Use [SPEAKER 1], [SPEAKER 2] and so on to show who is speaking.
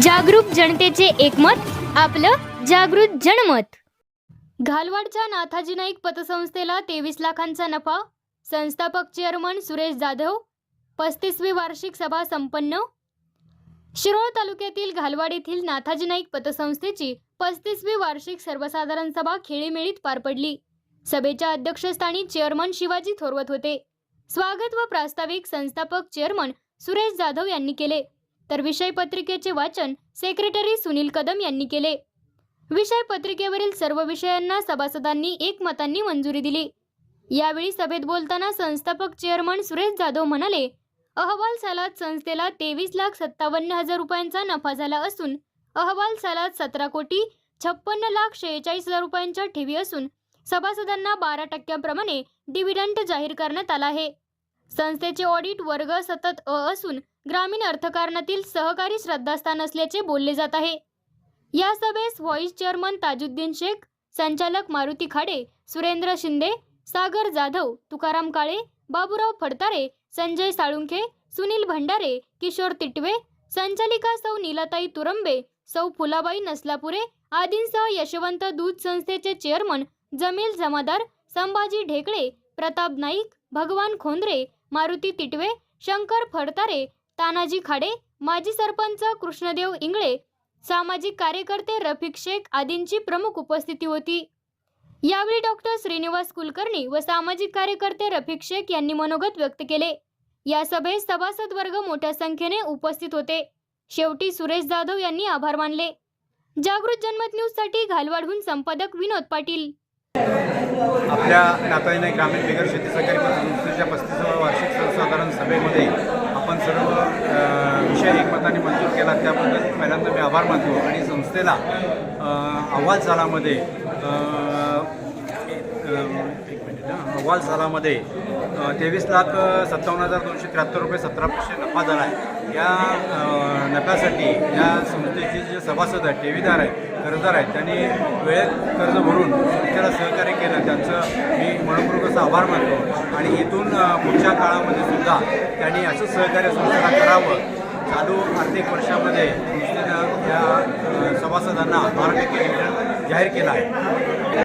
[SPEAKER 1] जागरूक जनतेचे एकमत आपलं जागृत जनमत. घालवाडच्या नाथाजी नाईक पतसंस्थेला तेवीस लाखांचा नफा संस्थापक चेअरमन सुरेश जाधव पस्तीसवी वार्षिक सभा संपन्न. शिरोळ तालुक्यातील घालवाड येथील नाथाजी नाईक पतसंस्थेची पस्तीसवी वार्षिक सर्वसाधारण सभा खेळीमेळीत पार पडली. सभेच्या अध्यक्षस्थानी चेअरमन शिवाजी थोरवत होते. स्वागत व प्रास्ताविक संस्थापक चेअरमन सुरेश जाधव यांनी केले. तर विषय पत्रिकेचे वाचन सेक्रेटरी सुनील कदम यांनी केले. विषय पत्रिकेवरील सर्व विषयांना सभासदांनी एकमतांनी मंजुरी दिली. यावेळी सभेत बोलताना संस्थापक चेअरमन सुरेश जाधव म्हणाले अहवाल सालात संस्थेला तेवीस लाख सत्तावन्न हजार रुपयांचा नफा झाला असून अहवाल सालात सतरा कोटी छप्पन्न लाख शेहेचाळीस हजार रुपयांच्या ठेवी असून सभासदांना बारा टक्क्यांप्रमाणे डिव्हिडंट जाहीर करण्यात आला आहे. संस्थेचे ऑडिट वर्ग सतत अ असून ग्रामीण अर्थकारणातील सहकारी श्रद्धास्थान असल्याचे बोलले जात आहे. या सभेस व्हॉइस चेअरमन ताजुद्दीन शेख संचालक मारुती खाडे सुरेंद्र शिंदे सागर जाधव तुकाराम काळे बाबूराव फडतारे संजय साळुंखे सुनील भंडारे किशोर तिटवे संचालिका सौ नीलाताई तुरंबे सौ फुलाबाई नसलापुरे आदींसह यशवंत दूध संस्थेचे चेअरमन जमील जमादार संभाजी ढेकळे प्रताप नाईक भगवान खोंद्रे मारुती तिटवे शंकर फडतारे तानाजी खाडे माजी सरपंच कृष्णदेव इंगळे सामाजिक कार्यकर्ते रफिक शेख आदींची प्रमुख उपस्थिती होती. यावेळी डॉक्टर श्रीनिवास कुलकर्णी व सामाजिक कार्यकर्ते रफिक शेख यांनी मनोगत व्यक्त केले. या सभेत सभासद वर्ग मोठ्या संख्येने उपस्थित होते. शेवटी सुरेश जाधव यांनी आभार मानले. जागृत जनमत न्यूजसाठी घालवाडहून संपादक विनोद पाटील.
[SPEAKER 2] आपल्या नाताळीने ग्रामीण बिगर शेती सहकारी संस्थेच्या पस्तीसाव्या वार्षिक सर्वसाधारण सभेमध्ये आपण सर्व विषय एकमताने मंजूर केला. त्याबद्दल पहिल्यांदा मी आभार मानतो आणि संस्थेला अहवाल सालामध्ये एक अहवाल सालामध्ये तेवीस लाख सत्तावन्न हजार दोनशे त्र्याहत्तर रुपये सतरा पैसे नफा झाला आहे. या नफ्यासाठी या संस्थेचे जे सभासद आहेत ठेवीदार आहेत कर्जदार आहेत त्यांनी वेळेत कर्ज भरून त्याला सहकार्य केलं. त्यांचं मी मनपूर्वक असं आभार मानतो. आणि इथून पुढच्या काळामध्ये सुद्धा त्यांनी असं सहकार्य संस्थेला करावं. चालू आर्थिक वर्षामध्ये संस्थेनं या सभासदांना बारा टक्के जाहीर केला आहे.